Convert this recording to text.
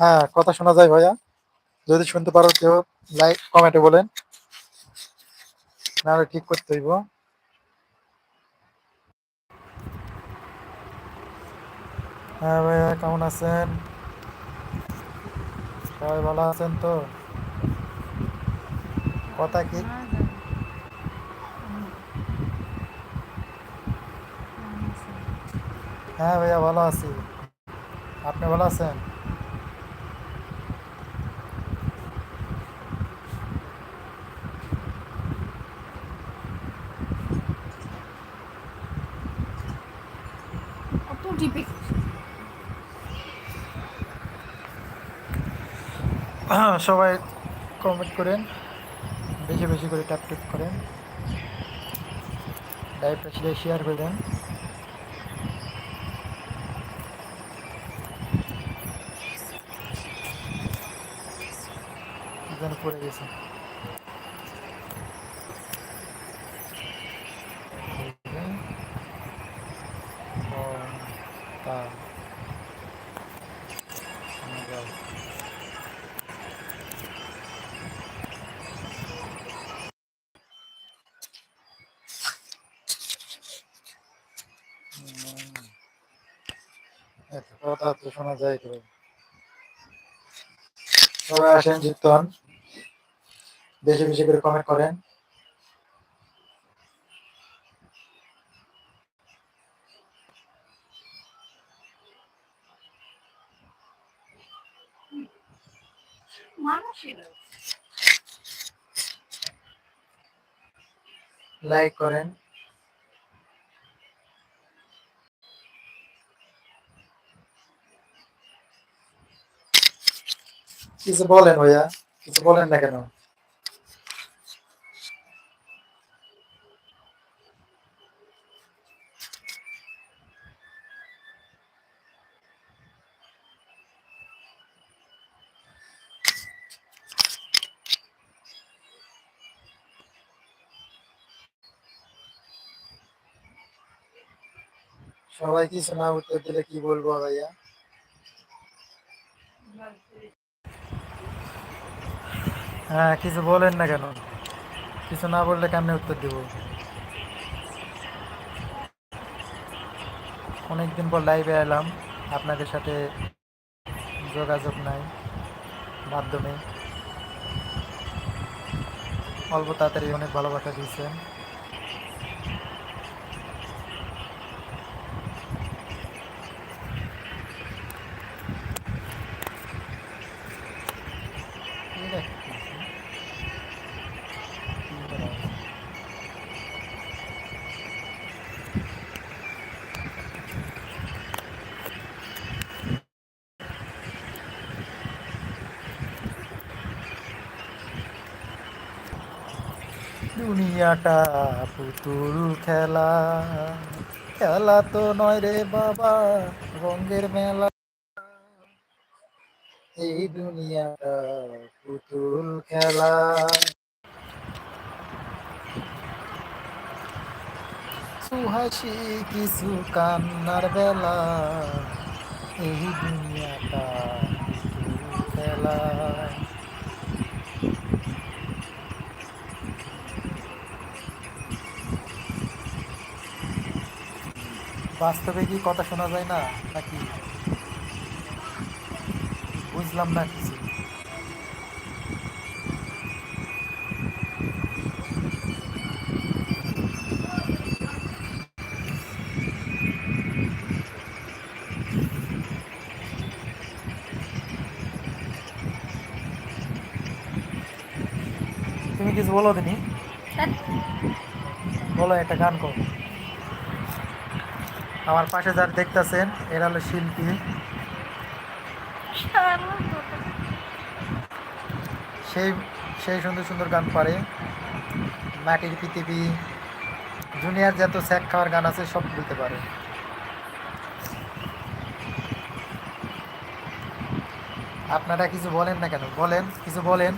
হ্যাঁ কথা শোনা যায় ভাইয়া। যদি শুনতে পারো, কেউ লাইক কমেন্টে বলেন। নাহলে ঠিক করতে হইব। হ্যাঁ ভাইয়া, কেমন আছেন? সবাই ভালো আছেন তো? কথা কি? হ্যাঁ ভাইয়া, ভালো আছি। আপনি ভালো আছেন? অত টিপে সবাই কমেন্ট করেন। বেশি বেশি করে ট্যাপ ট্যাপ করেন। লাইভটা সেটা শেয়ার করে দেন। পড়ে গেছে। এত কথা তো শোনা যায় তো আসেন যুক্ত হন বেশি বেশি করে কমেন্ট করেন। লাইক করেন। কিছু বলেন ভাইয়া কিছু বলেন না কেন? সবাই কিছু না উত্তর দিলে কি বলব ভাইয়া? হ্যাঁ কিছু বলেন না কেন? কিছু না বললে কেমনে উত্তর দেব? অনেকদিন পর লাইভে এলাম, আপনাদের সাথে যোগাযোগ নাই, মাধ্যমে। অল্প তাড়াতাড়ি অনেক ভালোবাসা দিয়েছেন এই দেখ কি আছে। কি করা আছে? দুনিয়াটা পুতুল খেলা। খেলা তো নয় রে বাবা, রঙের মেলা। এই দুনিয়াটা পুতুল খেলা। সুহাসি কিছু কান্নার বেলা, এই দুনিয়াটা পুতুল খেলা। বাস্তবে কি কথা শোনা যায় না? নাকি বুঝলাম না কিছু। তুমি কিছু বলো দিনি। বলো একটা গান কর। আমার পাশে যার দেখতেছেন, এরা হলো শিল্পী। সেই সেই সুন্দর সুন্দর গান পারে। মাটির পৃথিবী জুনিয়র যত স্যাক খাওয়ার গান আছে, সব বলতে পারে। আপনারা কিছু বলেন না কেন? বলেন, কিছু বলেন।